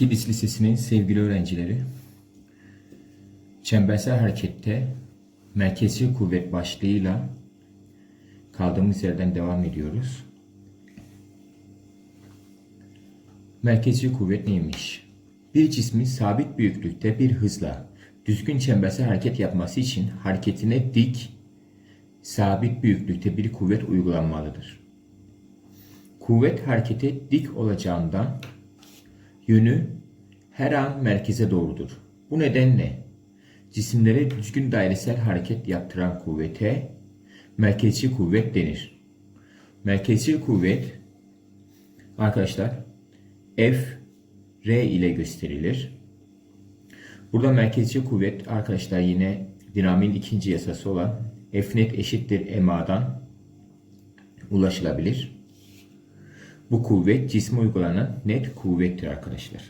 Kilis Lisesi'nin sevgili öğrencileri, çembersel harekette merkezi kuvvet başlığıyla kaldığımız yerden devam ediyoruz. Merkezi kuvvet neymiş? Bir cismin sabit büyüklükte bir hızla düzgün çembersel hareket yapması için hareketine dik, sabit büyüklükte bir kuvvet uygulanmalıdır. Kuvvet harekete dik olacağından yönü her an merkeze doğrudur. Bu nedenle cisimlere düzgün dairesel hareket yaptıran kuvvete merkezi kuvvet denir. Merkezi kuvvet arkadaşlar F R ile gösterilir. Burada merkezi kuvvet arkadaşlar yine dinamiğin ikinci yasası olan F net eşittir MA'dan ulaşılabilir. Bu kuvvet cisme uygulanan net kuvvettir arkadaşlar.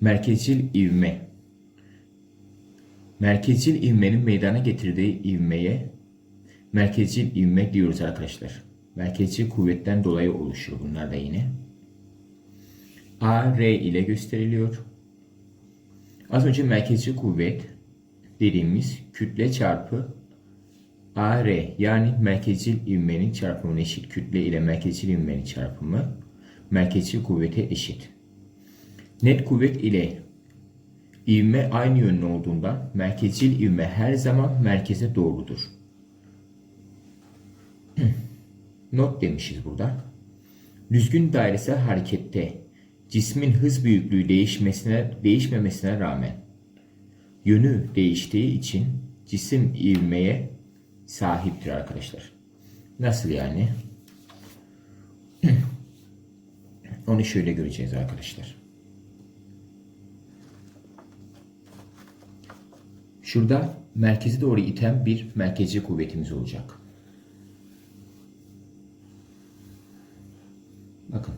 Merkezcil ivme. Merkezcil ivmenin meydana getirdiği ivmeye merkezcil ivme diyoruz arkadaşlar. Merkezcil kuvvetten dolayı oluşuyor bunlar da yine. A, R ile gösteriliyor. Az önce merkezcil kuvvet dediğimiz kütle çarpı AR yani merkezcil ivmenin çarpımına eşit kütle ile merkezcil ivmenin çarpımı merkezcil kuvvete eşit. Net kuvvet ile ivme aynı yönlü olduğunda merkezcil ivme her zaman merkeze doğrudur. Not demişiz burada. Düzgün dairesel harekette cismin hız büyüklüğü değişmesine değişmemesine rağmen yönü değiştiği için cisim ivmeye sahiptir arkadaşlar. Nasıl yani? Onu şöyle göreceğiz arkadaşlar. Şurada merkezi doğru iten bir merkezci kuvvetimiz olacak. Bakın.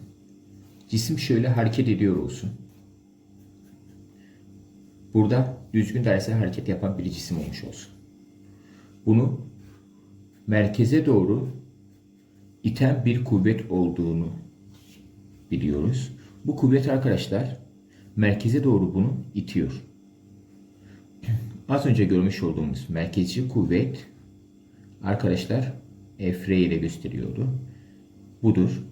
Cisim şöyle hareket ediyor olsun. Burada düzgün dairesel hareket yapan bir cisim olmuş olsun. Bunu merkeze doğru iten bir kuvvet olduğunu biliyoruz. Bu kuvvet arkadaşlar merkeze doğru bunu itiyor. Az önce görmüş olduğumuz merkezci kuvvet arkadaşlar F ile gösteriyordu. Budur.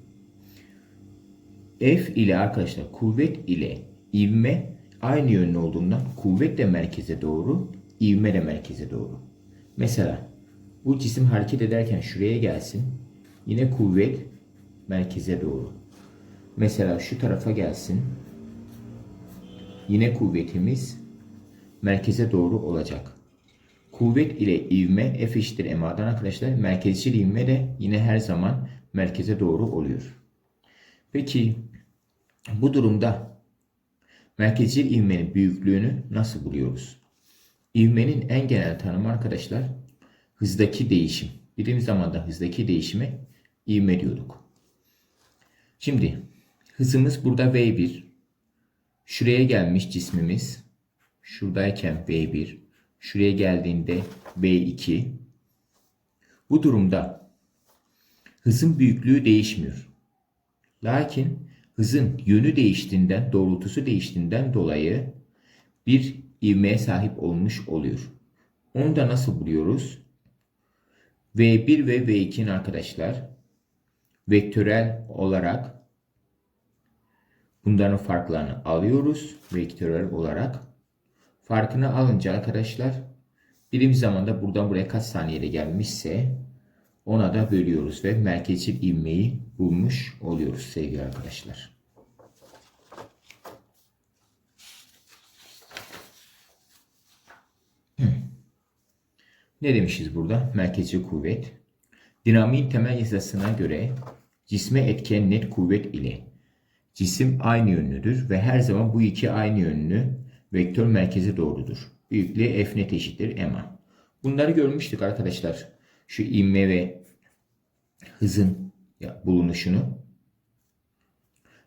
F ile arkadaşlar kuvvet ile ivme aynı yönlü olduğundan kuvvet de merkeze doğru, ivme de merkeze doğru. Mesela bu cisim hareket ederken şuraya gelsin. Yine kuvvet merkeze doğru. Mesela şu tarafa gelsin. Yine kuvvetimiz merkeze doğru olacak. Kuvvet ile ivme F eşittir MA'dan arkadaşlar. Merkezcil ivme de yine her zaman merkeze doğru oluyor. Peki bu durumda merkezcil ivmenin büyüklüğünü nasıl buluyoruz? İvmenin en genel tanımı arkadaşlar hızdaki değişim. Birim zamanda hızdaki değişime ivme diyorduk. Şimdi hızımız burada V1. Şuraya gelmiş cismimiz. Şuradayken V1. Şuraya geldiğinde V2. Bu durumda hızın büyüklüğü değişmiyor. Lakin hızın yönü değiştiğinden, doğrultusu değiştiğinden dolayı bir ivmeye sahip olmuş oluyor. Onu da nasıl buluyoruz? V1 ve V2'nin arkadaşlar vektörel olarak bunların farklarını alıyoruz. Vektörel olarak. Farkını alınca arkadaşlar birim zamanda buradan buraya kaç saniyede gelmişse ona da bölüyoruz ve merkezcil ivmeyi bulmuş oluyoruz sevgili arkadaşlar. Ne demişiz burada? Merkezi kuvvet. Dinamiğin temel yasasına göre cisme etken net kuvvet ile cisim aynı yönlüdür ve her zaman bu iki aynı yönlü vektör merkeze doğrudur. Büyüklüğü F net eşittir MA. Bunları görmüştük arkadaşlar. Şu inme ve hızın bulunuşunu.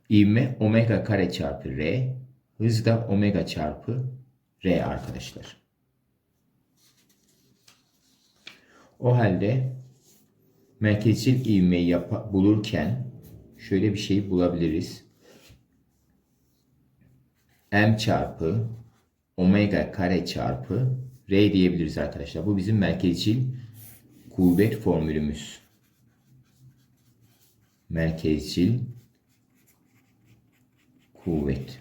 İvme omega kare çarpı R. Hız da omega çarpı R arkadaşlar. O halde merkezcil ivmeyi yapa- bulurken şöyle bir şey bulabiliriz. M çarpı omega kare çarpı R diyebiliriz arkadaşlar. Bu bizim merkezcil kuvvet formülümüz. Merkezcil kuvvet.